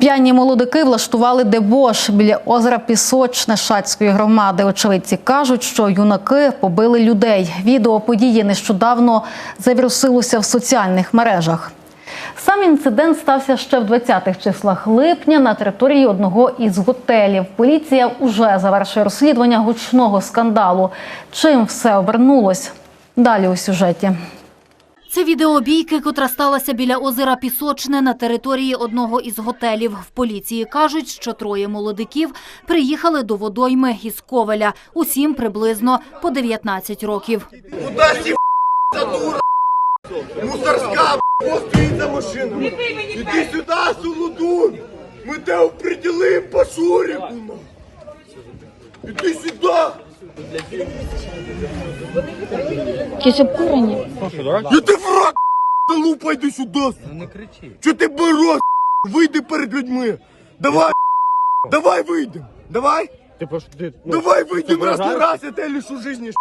П'яні молодики влаштували дебош біля озера Пісочне Шацької громади. Очевидці кажуть, що юнаки побили людей. Відео події нещодавно завірусилося в соціальних мережах. Сам інцидент стався ще в 20-х числах липня на території одного із готелів. Поліція уже завершує розслідування гучного скандалу. Чим все обернулось? Далі у сюжеті. Це відео бійки, котра сталася біля озера Пісочне на території одного із готелів. В поліції кажуть, що троє молодиків приїхали до водойми із Ковеля. Усім приблизно по 19 років. Куда дура? Мусорська, стоїть за машиною. Іди сюди, Солодун. Ми тебе определим по шурику. на. Іди сюди. Якісь обкурені. Я ти враг, залупа, йди сюди. Не кричи. Чого ти борос? Вийди перед людьми. Давай, давай вийдемо. Давай. Давай вийдемо раз на раз, я тебе лишу житті.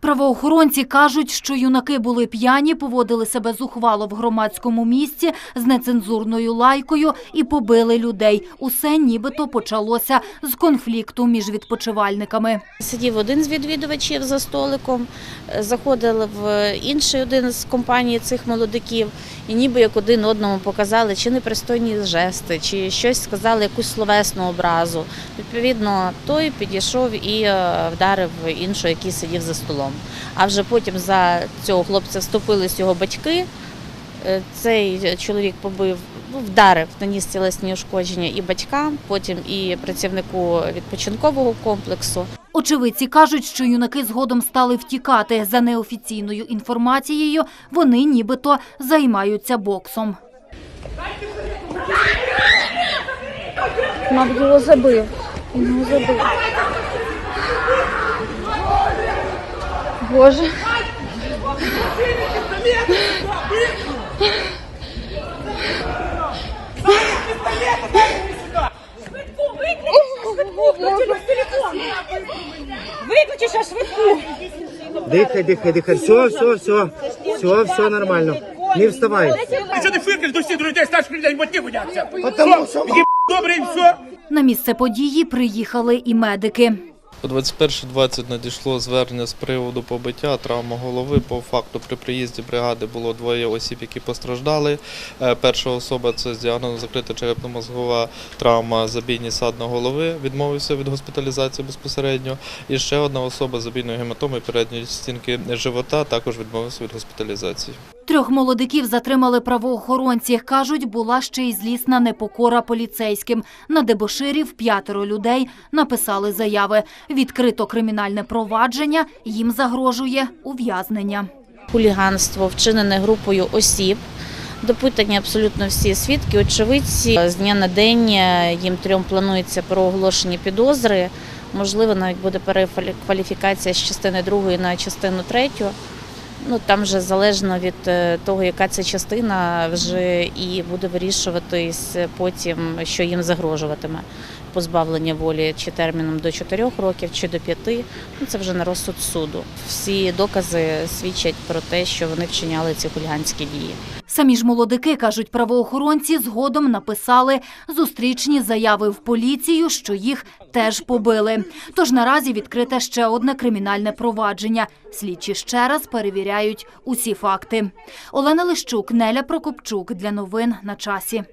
Правоохоронці кажуть, що юнаки були п'яні, поводили себе зухвало в громадському місці з нецензурною лайкою і побили людей. Усе нібито почалося з конфлікту між відпочивальниками. Сидів один з відвідувачів за столиком, заходили в інший один з компаній цих молодиків, і ніби як один одному показали чи непристойні жести, чи щось сказали, якусь словесну образу. Відповідно, той підійшов і е, вдарив іншого, який сидів за столом. А вже потім за цього хлопця вступились його батьки. Е, Цей чоловік побив, ну, вдарив, наніс тілесні ушкодження і батькам, потім і працівнику відпочинкового комплексу. Очевидці кажуть, що юнаки згодом стали втікати. За неофіційною інформацією, вони нібито займаються боксом. Мабуть, його забив. Його забив. Боже. Виключи ще швидку. Дихай, дихай, дихай. Все, все, все. Все, все нормально. Не вставай. Ти що ти фиркаєш до всіх до людей старших людей, мотні гудяться? Потому що добре і все. На місце події приїхали і медики. О 21.20 надійшло звернення з приводу побиття, травма голови. По факту при приїзді бригади було двоє осіб, які постраждали. Е, Перша особа це з діагнозом закрита черепно-мозгова травма забійні садна голови. Відмовився від госпіталізації безпосередньо. І ще одна особа з забійною гематомою передньої стінки живота також відмовився від госпіталізації. Трьох молодиків затримали правоохоронці. Кажуть, була ще й злісна непокора поліцейським. На дебоширів п'ятеро людей написали заяви. Відкрито кримінальне провадження, їм загрожує ув'язнення. Хуліганство вчинене групою осіб. Допитані абсолютно всі свідки, очевидці. З дня на день е, їм трьом планується проголошені підозри. Можливо, навіть буде перекваліфікація з частини другої на частину третю. Ну там вже залежно від е, того, яка це частина, вже і буде вирішуватись потім, що їм загрожуватиме. Позбавлення волі чи терміном до 4 років, чи до 5. Ну, це вже на розсуд суду. Всі докази свідчать про те, що вони вчиняли ці хуліганські дії. Самі ж молодики, кажуть правоохоронці, згодом написали зустрічні заяви в поліцію, що їх теж побили. Тож наразі відкрите ще одне кримінальне провадження. Слідчі ще раз перевіряють усі факти. Олена Лищук, Неля Прокопчук для новин на часі.